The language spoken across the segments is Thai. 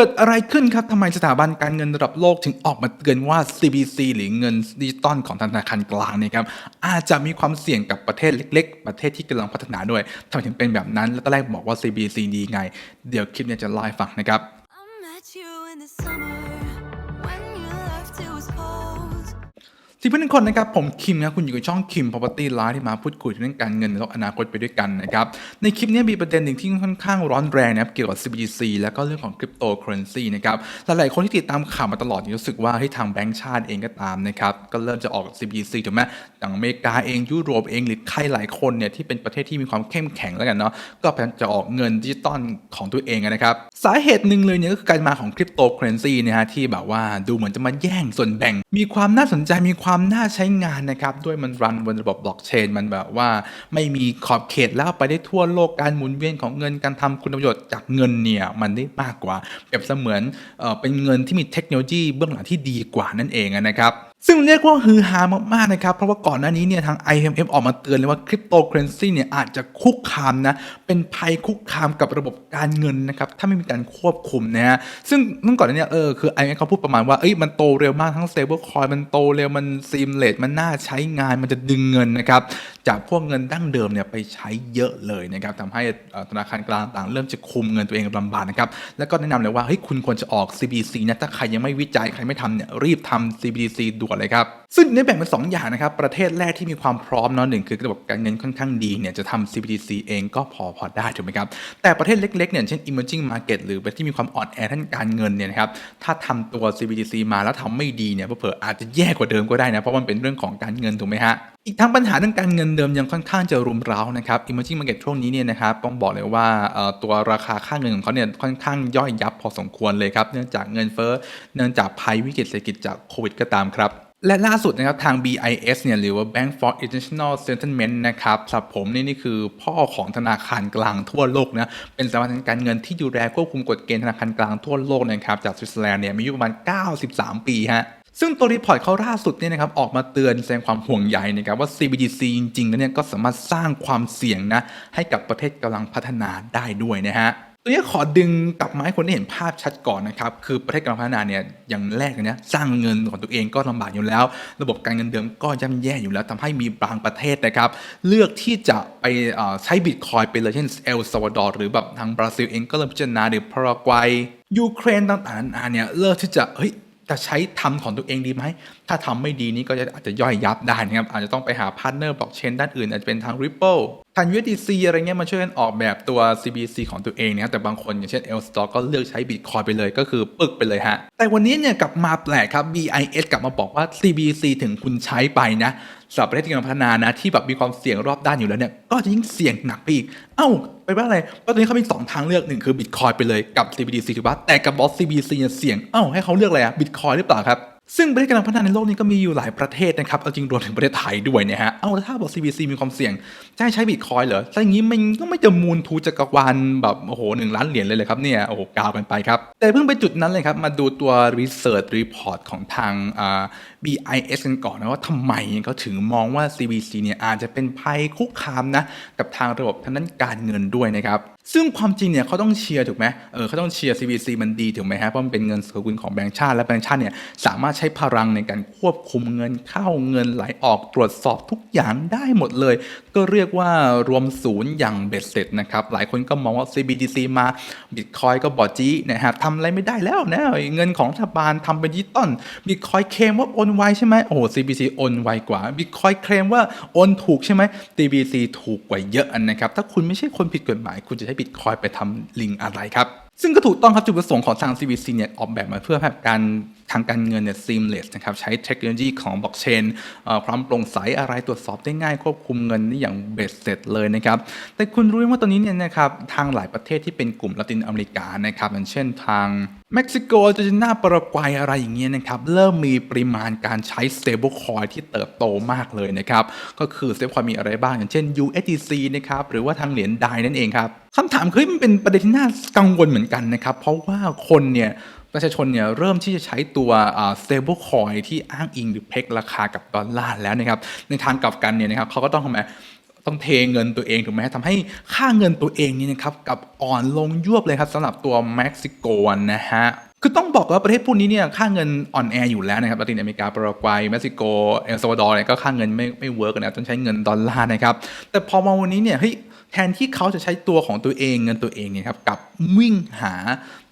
กิดอะไรขึ้นครับทำไมสถาบันการเงินระดับโลกถึงออกมาเตือนว่า CBC หรือเงินดิจิตอลของธนาคารกลางเนี่ยครับอาจจะมีความเสี่ยงกับประเทศเล็ก ๆ ประเทศที่กำลังพัฒนาด้วยทำไมถึงเป็นแบบนั้น แล้วตอนแรกบอกว่า CBC ดีไง เดี๋ยวคลิปนี้จะไล่าฟังนะครับ สวัสดีเพื่อนคนนะครับผมคิมนะคุณอยู่กับช่องคิม Property Live ที่มาพูดคุยเรื่องการเงินในโลกอนาคตไปด้วยกันนะครับในคลิปนี้มีประเด็นหนึ่งที่ค่อนข้างร้อนแรงนะครับเกี่ยวกับ CBDC แล้วก็เรื่องของคริปโตเคอเรนซีนะครับหลายๆคนที่ติดตามข่าวมาตลอดเนี่ยรู้สึกว่าให้ยทางแบงก์ชาติเองก็ตามนะครับก็เริ่มจะออก CBDC ถูกไหมอย่างอเมริกาเองยุโรปเองหรือใครหลายคนเนี่ยที่เป็นประเทศที่มีความเข้มแข็งแล้วกันเนาะก็พยายามจะออกเงินดิจิตอลของตัวเองนะครับสาเหตุหนึ่งเลยเนี่ยก็คือการมาของคริปโตเคอเรนซีนะฮะที่แบบว่าดูเหมือนจะมาแย่งส่วนแบ่ง มีความน่าสนใจมีความความน่าใช้งานนะครับ ด้วยมันรันบนระบบบล็อกเชนมันแบบว่าไม่มีขอบเขตแล้วไปได้ทั่วโลกการหมุนเวียนของเงินการทำคุณประโยชน์จากเงินเนี่ยมันได้มากกว่าเปรียบเสมือนเอเป็นเงินที่มีเทคโนโลยีเบื้องหลังที่ดีกว่านั่นเองนะครับ ซึ่งเรียกว่าฮือฮามาก ๆ นะครับ เพราะว่าก่อนหน้านี้เนี่ยทาง IMF ออกมาเตือนเลยว่าคริปโตเคอเรนซีเนี่ยอาจจะคุกคามนะ เป็นภัยคุกคามกับระบบการเงินนะครับ ถ้าไม่มีการควบคุมนะฮะซึ่งเมื่อก่อนนี้เออคือ IMF เขาพูดประมาณว่า เอ้ยมันโตเร็วมากทั้ง stable coin มันโตเร็ว มันซีมเลตมันน่าใช้งานมันจะดึงเงินนะครับ จากพวกเงินดั้งเดิมเนี่ยไปใช้เยอะเลยนะครับทำให้ธนาคารกลางต่างเริ่มจะคุมเงินตัวเองลำบากนะครับแล้วก็แนะนำเลยว่าเฮ้ยคุณควรจะออก C B C นะถ้าใครยังไม่วิจัยใครไม่ทำเนี่ยรีบทำ CBDC ด่วนเลยครับ ซึ่งในแบ่งเป็นสองอย่างนะครับประเทศแรกที่มีความพร้อมเนาะหนึ่งคือระบบการเงินค่อนข้างดีเนี่ยจะทำ CBDC เองก็พอพอได้ถูกไหมครับแต่ประเทศเล็กๆเนี่ยเช่น emerging market หรือประเทศที่มีความอ่อนแอทางการเงินเนี่ยนะครับถ้าทำตัว CBDC มาแล้วทำไม่ดีเนี่ยเผื่ออาจจะแย่กว่าเดิมก็ได้นะเพราะมันเป็นเรื่องของการเงินถูกไหมฮะอีกทั้งปัญหาเรื่องการเงินเดิมยังค่อนข้างจะรุมเร้านะครับ emerging market ช่วงนี้เนี่ยนะครับต้องบอกเลยว่าตัวราคาค่าเงินของเขาเนี่ยค่อนข้างย่อยยับพอสมควรเลยครับ เนื่องจากเงินเฟ้อเนื่องจากภัยวิกฤตเศรษฐกิจจากโควิดก็ตามครับและล่าสุดนะครับทาง BIS เนี่ยหรือว่า Bank for International Settlement นะครับสับผมนี่นี่คือพ่อของธนาคารกลางทั่วโลกนะเป็นสถาบันการเงินที่ดูแลควบคุมกฎเกณฑ์ธนาคารกลางทั่วโลกนะครับจากสวิตเซอร์แลนด์เนี่ยมีอายุประมาณ 93 ปีฮะ ซึ่งตัวรีพอร์ตเขาล่าสุดเนี่ยนะครับออกมาเตือนแสดงความห่วงใยนะครับว่า CBDC จริงๆแล้วเนี่ยก็สามารถสร้างความเสี่ยงนะให้กับประเทศกำลังพัฒนาได้ด้วยนะฮะตัวนี้ขอดึงกลับมาให้คนได้เห็นภาพชัดก่อนนะครับคือประเทศกำลังพัฒนาเนี่ยอย่างแรกเลยนะสร้างเงินของตัวเองก็ลำบากอยู่แล้ว ระบบการเงินเดิมก็ย่ำแย่อยู่แล้วทำให้มีบางประเทศนะครับ เลือกที่จะไปใช้บิตคอยไปเลยเช่นเอลซาวาดอร์หรือแบบทางบราซิลเองก็เริ่มพิจารณาหรือพารากวัยยูเครนต่างๆนานาเนี่ยเลือกที่จะเฮ้ย จะใช้ทำของตัวเองดีไหม ถ้าทำไม่ดีนี่ก็จะอาจจะย่อยยับได้นะครับ อาจจะต้องไปหาพาร์ทเนอร์บล็อกเชนด้านอื่น อาจจะเป็นทาง Ripple ทาง USDC อะไรเงี้ยมาช่วยกันออกแบบตัว CBC ของตัวเองนะครับแต่บางคนอย่างเช่น l s t o r ก็เลือกใช้ Bitcoin ไปเลยก็คือปึกไปเลยฮะ แต่วันนี้เนี่ยกลับมาแปลกครับ BIS กลับมาบอกว่า CBC ถึงคุณใช้ไปนะ สำหรับประเทศที่กำลังพัฒนานะที่แบบมีความเสี่ยงรอบด้านอยู่แล้วเนี่ยก็จะยิ่งเสี่ยงหนักไปอีก เอ้าไปว่าอะไรเพราะตอนนี้เขามีสองทางเลือกหนึ่งคือบิตคอยไปเลยกับ CBDC ถูกปะแต่กับบอส CBC เนี่ยเสี่ยงเอ้าให้เขาเลือกอะไรอะบิตคอยหรือเปล่าครับ ซึ่งประเทศกำลังพัฒนาในโลกนี้ก็มีอยู่หลายประเทศนะครับ เอาจริงรวมถึงประเทศไทยด้วยนะฮะ เอาแล้วถ้าบอก CBC มีความเสี่ยง จะให้ใช้บิตคอยเหรอถ้าอย่างนี้มันก็ไม่จะมูลทูจักรวาลแบบโอ้โหหนึ่งล้านเหรียญเลยเลยครับเนี่ย โอ้โหกาวกันไปครับ แต่เพิ่งไปจุดนั้นเลยครับ มาดูตัว Research Report ของทาง BIS กันก่อนนะว่าทำไมเขาถึงมองว่า CBC เนี่ยอาจจะเป็นภัยคุกคามนะกับทางระบบทางด้านการเงินด้วยนะครับ ซึ่งความจริงเนี่ยเขาต้องเชียร์ถูกไหมเออเขาต้องเชียร์ CBC มันดีถูกไหมฮะเพราะมันเป็นเงินสกุลของแบงก์ชาติ และแบงก์ชาติเนี่ยสามารถใช้พลังในการควบคุมเงินเข้าเงินไหลออกตรวจสอบทุกอย่างได้หมดเลย ก็เรียกว่ารวมศูนย์อย่างเบ็ดเสร็จนะครับหลายคนก็มองว่า CBDC มา Bitcoin ก็บอจีนะครับทำอะไรไม่ได้แล้วนะเงินของรัฐบาลทำเป็นดิจิตอล Bitcoin เคลมว่าโอนไวใช่ไหมโอ้ C B C โอนไวกว่า Bitcoin เคลมว่าโอนถูกใช่ไหม CBC ถูกกว่าเยอะนะครับถ้าคุณไม่ใช่คนผิดกฎหมายคุณจะใช้ Bitcoin ไปทำลิงอะไรครับซึ่งก็ถูกต้องครับจุดประสงค์ของทาง CVC เนี่ยออกแบบมาเพื่อแบบการ ทางการเงินเนี่ย seamless นะครับใช้เทคโนโลยีของบล็อกเชนความโปร่งใสอะไรตรวจสอบได้ง่ายควบคุมเงินได้อย่างเบ็ดเสร็จเลยนะครับแต่คุณรู้ไหมว่าตอนนี้เนี่ยนะครับทางหลายประเทศที่เป็นกลุ่มละตินอเมริกานะครับอย่างเช่นทางเม็กซิโกอาร์เจนตินาปารากวัยอะไรอย่างเงี้ยนะครับเริ่มมีปริมาณการใช้ stable coin ที่เติบโตมากเลยนะครับก็คือ stable coin มีอะไรบ้าง อย่างเช่น USDC นะครับหรือว่าทางเหรียญไดนั่นเองครับคำถามคือมันเป็นประเด็นที่น่ากังวลเหมือนกันนะครับ เพราะว่าคนเนี่ย ประชาชนเนี่ยเริ่มที่จะใช้ตัว stable coin ที่อ้างอิงหรือเพกราคากับดอลลาร์แล้วนะครับ ในทางกลับกันเนี่ยนะครับเขาก็ต้องทำไมต้องเทเงินตัวเองถูกไหมทำให้ค่าเงินตัวเองนี่นะครับกับอ่อนลงยวบเลยครับสำหรับตัวเม็กซิโกนะฮะคือต้องบอกว่าประเทศพวกนี้เนี่ยค่าเงินอ่อนแออยู่แล้วนะครับลาตินอเมริกาปารากวัยเม็กซิโกเอลซาวาดอร์เนี่ยก็ค่าเงินไม่ไม่เวิร์กนะต้องใช้เงินดอลลาร์นะครับ แต่พอมาวันนี้เนี่ยเฮ้ย แทนที่เขาจะใช้ตัวของตัวเองเงินตัวเองเนี่ยครับกับวิ่งหา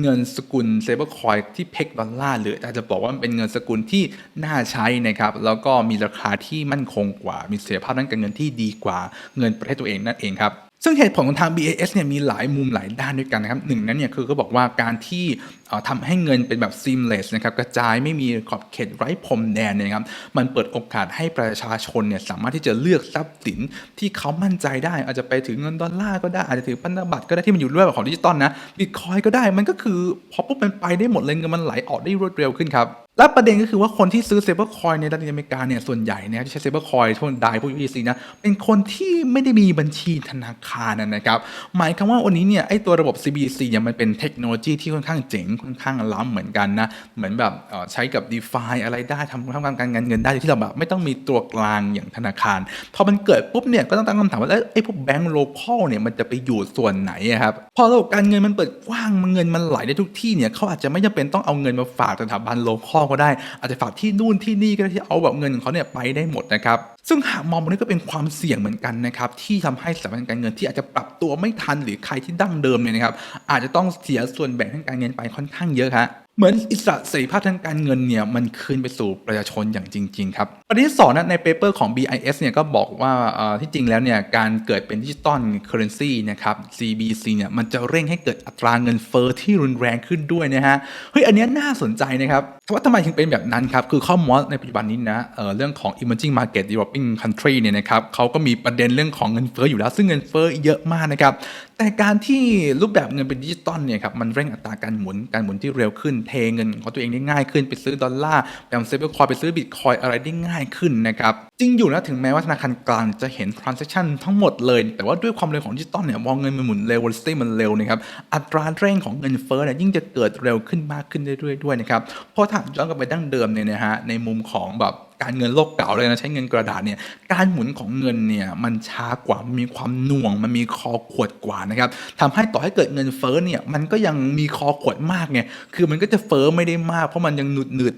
เงินสกุลเซเบอร์คอยที่เพกดอลลาร์หรืออาจจะบอกว่ามันเป็นเงินสกุลที่น่าใช้นะครับแล้วก็มีราคาที่มั่นคงกว่า มีเสถียรภาพด้านการเงินที่ดีกว่าเงินประเทศตัวเองนั่นเองครับ ซึ่งเหตุผลของทาง BAS เนี่ยมีหลายมุมหลายด้านด้วยกันนะครับหนึ่งนั้นเนี่ยคือก็บอกว่าการที่เอ่อทำให้เงินเป็นแบบ seamless นะครับกระจายไม่มีขอบเขตไร้พรมแดนเนี่ยนะครับมันเปิดโอกาสให้ประชาชนเนี่ยสามารถที่จะเลือกทรัพย์สินที่เขามั่นใจได้ อาจจะไปถือเงินดอลลาร์ก็ได้อาจจะถือพันธบัตรก็ได้ที่มันอยู่ด้วยแบบของดิจิตอลนะบิตคอยก็ได้มันก็คือพอปุ๊บมันไปได้หมดเลยเงินมันไหลออกได้รวดเร็วขึ้นครับและประเด็นก็คือว่าคนที่ซื้อเซเบอร์คอยในลาตินอเมริกาเนี่ยส่วนใหญ่เนี่ยที่ใช้เซเบอร์คอยพวกไดพวก USC นะเป็นคนที่ไม่ได้มีบัญชีธนาคารนะครับ หมายความว่าวันนี้เนี่ยไอตัวระบบ CBC เนี่ยมันเป็นเทคโนโลยีที่ค่อนข้างเจ๋งค่อนข้างล้ำเหมือนกันนะ เหมือนแบบเออใช้กับ d e f i อะไรได้ทำทำการการเงินได้ที่เราแบบไม่ต้องมีตัวกลางอย่างธนาคาร พอมันเกิดปุ๊บเนี่ยก็ต้องตั้งคำถามว่าแล้วไอ้พวกแบงก์โลคอลเนี่ยมันจะไปอยู่ส่วนไหนครับพอระบบการเงินมันเปิดกว้างเงินมันไหลได้ทุกที่เนี่ยเขาอาจจะไม่จำเป็นต้องเอาเงินมาฝากสถาบันโลคอลก็ได้ อาจจะฝากที่นู่นที่นี่ก็ได้ที่เอาแบบเงินของเขาเนี่ยไปได้หมดนะครับซึ่งหากมองมันนี้ก็เป็นความเสี่ยงเหมือนกันนะครับที่ทำให้สถาบันการเงินที่อาจจะปรับตัวไม่ทันหรือใครที่ดั้งเดิมเนี่ยนะครับอาจจะต้องเสียส่วนแบ่งทางการเงินไปค่อนข้างเยอะฮะ เหมือนอิสระเสรีภาพทางการเงินเนี่ยมันคืนไปสู่ประชาชนอย่างจริง ๆ ครับประเด็นที่สองนะในเปเปอร์ของ BIS เนี่ยก็บอกว่าที่จริงแล้วเนี่ยการเกิดเป็นดิจิตอลเคอร์เรนซีนะครับ CBC เนี่ยมันจะเร่งให้เกิดอัตราเงินเฟอ้อที่รุนแรงขึ้นด้วยนะฮะเฮ้ยอันนี้น่าสนใจนะครับว่าทำไมถึงเป็นแบบนั้นครับ คือข้อมูลในปัจจุบันนี้นะเเรื่องของ emerging market developing country เนี่ยนะครับเขาก็มีประเด็นเรื่องของเงินเฟ้ออยู่แล้วซึ่งเงินเฟ้อเยอะมากนะครับแต่การที่รูปแบบเงินเป็นดิจิตอลเนี่ยครับมันเร่งอัตราการหมุนการหมุนที่เร็วขึ้นเทเงินของตัวเองได้ง่ายขึ้นไปซื้อดอลลาร์ไปทำเซเบอร์คอยไปซื้อบิตคอยอะไรได้ง่ายขึ้นนะครับจริงอยู่นะถึงแม้ว่าธนาคารกลางจะเห็น transaction ทั้งหมดเลย แต่ว่าด้วยความเร็วของดิจิตอลเนี่ยมองเงินมันหมุนเร็ว velocity มันเร็วนะครับอัตราเร่งของเงินเฟ้อเนี่ยยิ่งจะเกิดเร็วขึ้นมากขึ้นเรื่อยๆด้วยนะครับเพราะถ้าย้อนกลับไปดั้งเดิมเนี่ยนะฮะในมุมของแบบ การเงินโลกเก่าเลยนะใช้เงินกระดาษเนี่ยการหมุนของเงินเนี่ยมันช้ากว่ามีความหน่วง มันมีคอขวดกว่านะครับทำให้ต่อให้เกิดเงินเฟ้อเนี่ยมันก็ยังมีคอขวดมากไงคือมันก็จะเฟ้อไม่ได้มากเพราะมันยังหนุดหนืด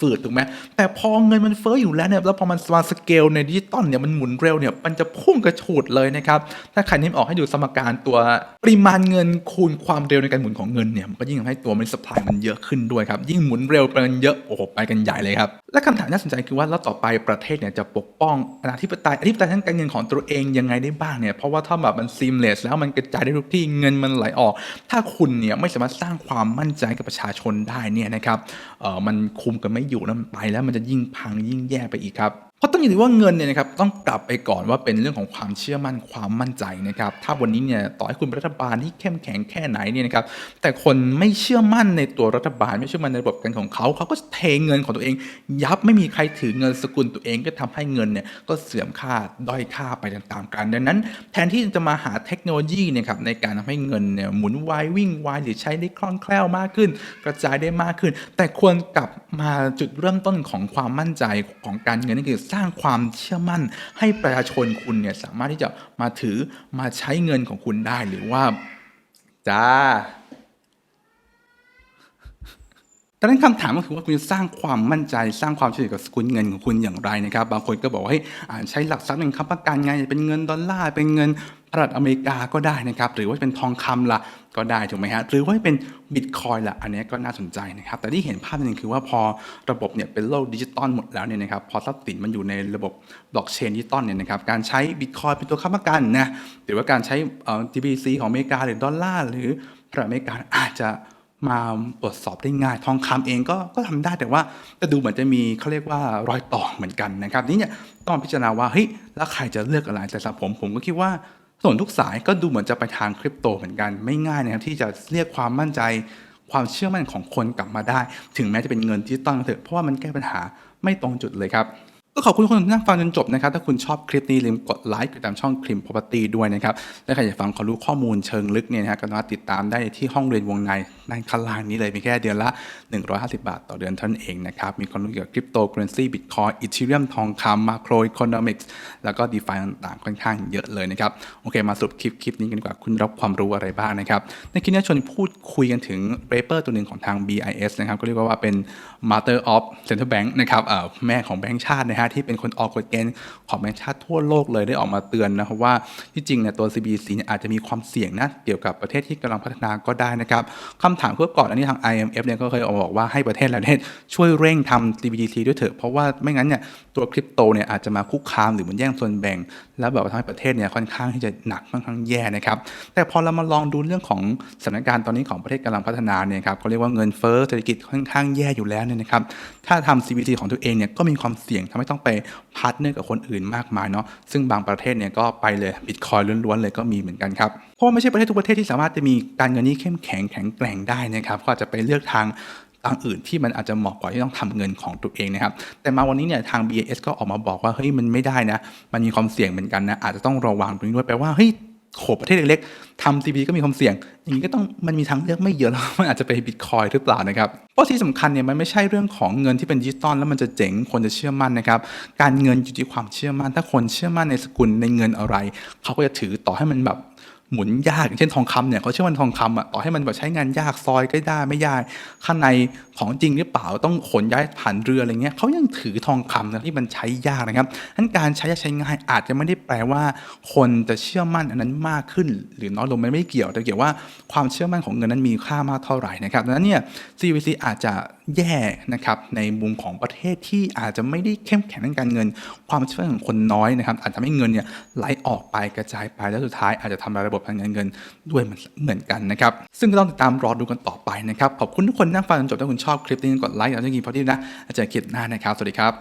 ฝืดๆถูกไหมแต่พอเงินมันเฟ้ออยู่แล้วเนี่ยแล้วพอมันมาสเกลในดิจิตอลเนี่ยมันหมุนเร็วเนี่ยมันจะพุ่งกระฉูดเลยนะครับถ้าใครนึกออกให้ดูสมการตัวปริมาณเงินคูณความเร็วในการหมุนของเงินเนี่ยมันก็ยิ่งทำให้ตัวมันสปายมันเยอะขึ้นด้วยครับยิ่งหมุนเร็วไปมันเยอะโอ้โหไปกันใหญ่เลยครับและคำถามน่าสนใจคือว่าแล้วต่อไปประเทศเนี่ยจะปกป้องอนาธิปไตยอธิปไตยทางการเงินของตัวเองยังไงได้บ้างเนี่ยเพราะว่าถ้าแบบมันซีมเลสแล้วมันกระจายได้ทุกที่เงินมันไหลออก ถ้าคุณเนี่ยไม่สามารถสร้างความมั่นใจกับประชาชนได้เนี่ยนะครับเออมันคุมกันไม่อยู่แล้วมันไปแล้วมันจะยิ่งพังยิ่งแย่ไปอีกครับ เพราะต้องอยู่ที่ว่าเงินเนี่ยนะครับต้องกลับไปก่อนว่าเป็นเรื่องของความเชื่อมั่นความมั่นใจนะครับถ้าวันนี้เนี่ยต่อให้คุณรัฐบาลที่เข้มแข็งแค่ไหนเนี่ยนะครับแต่คนไม่เชื่อมั่นในตัวรัฐบาล ไม่เชื่อมั่นในระบบการของเขาเขาก็เทเงินของตัวเอง ยับไม่มีใครถือเงินสกุลตัวเองก็ทำให้เงินเนี่ยก็เสื่อมค่าด้อยค่าไปตามๆกัน ดังนั้น แทนที่จะมาหาเทคโนโลยีเนี่ยครับในการทำให้เงินเนี่ยหมุนไววิ่งไวหรือใช้ได้คล่องแคล่วมากขึ้น กระจายได้มากขึ้น แต่ควรกลับมาจุดเริ่มต้นของความมั่นใจของการเงินนั่นคือสร้างความเชื่อมั่น ให้ประชาชนคุณเนี่ยสามารถที่จะมาถือมาใช้เงินของคุณได้หรือว่าจ้าดังนั้นคำถามก็คือว่าคุณจะสร้างความมั่นใจสร้างความเชื่อถือกับสกุลเงินของคุณอย่างไรนะครับ บางคนก็บอกว่าให้ใช้หลักทรัพย์เป็นค้ำประกันไงเป็นเงินดอลลาร์เป็นเงิน หรัฐอเมริกาก็ได้นะครับหรือว่าเป็นทองคำละก็ได้ถูกไหมฮะหรือว่าเป็นบิตคอยละอันนี้ก็น่าสนใจนะครับแต่ที่เห็นภาพนึงคือว่าพอระบบเนี่ยเป็นโลกดิจิตอลหมดแล้วเนี่ยนะครับพอทรัพย์สินมันอยู่ในระบบบล็อกเชนดิจิตอลเนี่ยนะครับการใช้บิตคอยเป็นตัวค้ำประกันนะหรือว่าการใช้เอ่อ TBC ของอเมริกาหรือดอลลาร์หรือสหรัฐอเมริกาอาจจะมาตรวจสอบได้ง่าย ทองคำเองก็ก็ทำได้แต่ว่าจะดูเหมือนจะมีเขาเรียกว่ารอยต่อเหมือนกันนะครับนี่เนี่ยต้องพิจารณาว่าเฮ้ยแล้วใครจะเลือกอะไรแต่สำหรับผมผมก็คิดว่า ส่วนทุกสายก็ดูเหมือนจะไปทางคริปโตเหมือนกันไม่ง่ายนะครับที่จะเรียกความมั่นใจ ความเชื่อมั่นของคนกลับมาได้ ถึงแม้จะเป็นเงินที่ต้องเถอะเพราะว่ามันแก้ปัญหาไม่ตรงจุดเลยครับก็ขอบคุณคนที่นั่งฟังจนจบนะครับ ถ้าคุณชอบคลิปนี้ลืมกดไลค์กดตามช่องคลิม property ด้วยนะครับ และใครอยากฟังความรู้ข้อมูลเชิงลึกเนี่ยนะฮะก็สามารถติดตามได้ที่ห้องเรียนวงใน ด้านข้างล่างนี้เลยเพีแค่เดือนละ 150 บาทต่อเดือนเท่านั้นเองนะครับ มีความรู้เกี่ยวกับคริปโตเคอเรนซีบิตคอยอีเทเรียมทองคำมาโครอีโคโนมิกส์แล้วก็ดีฟาต่างๆ ค่อนข้างเยอะเลยนะครับ โอเค มาสรุปคลิปคลิปนี้กันดีกว่าคุณรับความรู้อะไรบ้างนะครับ ในคลิปนี้ชวนพูดคุยกันถึงเปเปอร์ตัวหนึ่งของทาง BIS นะครับ ก็เรียกว่าเป็น Mother of Central Bank นะครับแม่ของแบงก์ชาตินะฮะที่เป็นคนออกกฎเกณฑ์ของแบงก์ชาติทั่วโลกเลยได้ออกมาเตือนนะครับว่าที่จริงเนี่ยตัว CBDC เนี่ยอาจจะมีความเสี่ยงนะเกี่ยวกับประเทศที่กำลังพัฒนาก็ได้นะครับคำถามเพื่อก่อนอันนี้ทาง IMF เนี่ยก็เคยออกมาบอกว่าให้ประเทศหลายประเทศช่วยเร่งทำ CBDC ด้วยเถอะ เพราะว่าไม่งั้นเนี่ยตัวคริปโตเนี่ยอาจจะมาคุกคามหรือมันแย่งส่วนแบ่ง แล้วแบบทำให้ประเทศเนี่ยค่อนข้างที่จะหนักค่อนข้างแย่นะครับ แต่พอเรามาลองดูเรื่องของสถานการณ์ตอนนี้ของประเทศกำลังพัฒนาเนี่ยครับเขาเรียกว่าเงินเฟ้อเศรษฐกิจค่อนข้างแย่อยู่แล้วเนี่ยนะครับถ้าทำ CBDC ของตัวเองเนี่ยก็มีความเสี่ยงทำให้ต้องไปพาร์ทเนอร์กับคนอื่นมากมายเนาะซึ่งบางประเทศเนี่ยก็ไปเลยบิตคอยล้วนๆเลยก็มีเหมือนกันครับ เพราะไม่ใช่ประเทศทุกประเทศที่สามารถจะมีการเงินที่เข้มแข็งแข็งแกร่งได้นะครับก็อาจจะไปเลือกทางทางอื่นที่มันอาจจะเหมาะกว่าที่ต้องทำเงินของตัวเองนะครับ แต่มาวันนี้เนี่ยทาง BAS ก็ออกมาบอกว่าเฮ้ยมันไม่ได้นะ มันมีความเสี่ยงเหมือนกันนะ อาจจะต้องระวังตรงนี้ด้วยแปลว่าเฮ้ยโขประเทศเล็กๆทำ CB ก็มีความเสี่ยง อย่างนี้ก็ต้องมันมีทางเลือกไม่เยอะแล้วมันอาจจะไปบิตคอยหรือเปล่านะครับ เพราะที่สำคัญเนี่ยมันไม่ใช่เรื่องของเงินที่เป็นดิจิตอลแล้วมันจะเจ๋งคนจะเชื่อมั่นนะครับ การเงินอยู่ที่ความเชื่อมั่น ถ้าคนเชื่อมั่นในสกุลในเงินอะไร เขาก็จะถือต่อให้มันแบบ หมุนยากอย่างเช่นทองคำเนี่ยเขาเชื่อว่าทองคำอะต่อให้มันแบบใช้งานยากซอยก็ได้ไม่ยากข้างในของจริงหรือเปล่าต้องขนย้ายผ่านเรืออะไรเงี้ยเขายังถือทองคำนะที่มันใช้ยากนะครับนั้นการใช้ยากใช้ง่ายอาจจะไม่ได้แปลว่า คนจะเชื่อมั่นอันนั้นมากขึ้น หรือน้อยลงมันไม่เกี่ยวแต่เกี่ยวว่าความเชื่อมั่นของเงินนั้นมีค่ามากเท่าไหร่นะครับดังนั้นเนี่ย CVC อาจจะแย่นะครับในมุมของประเทศที่อาจจะไม่ได้เข้มแข็งทางการเงิน ความเชื่อมั่นของคนน้อยนะครับอาจจะทำให้เงินเนี่ยไหลออกไปกระจายไปแล้วสุดท้ายอาจจะทำลายระบบทางการเงินด้วยเหมือนกันนะครับ ซึ่งก็ต้องติดตามรอดูกันต่อไปนะครับ ขอบคุณทุกคนที่นั่งฟังจนจบถ้าคุณชอบคลิปนี้กดไลค์แล้วจะกินพอดีนะอาจารย์คลิปหน้านะครับ สวัสดีครับ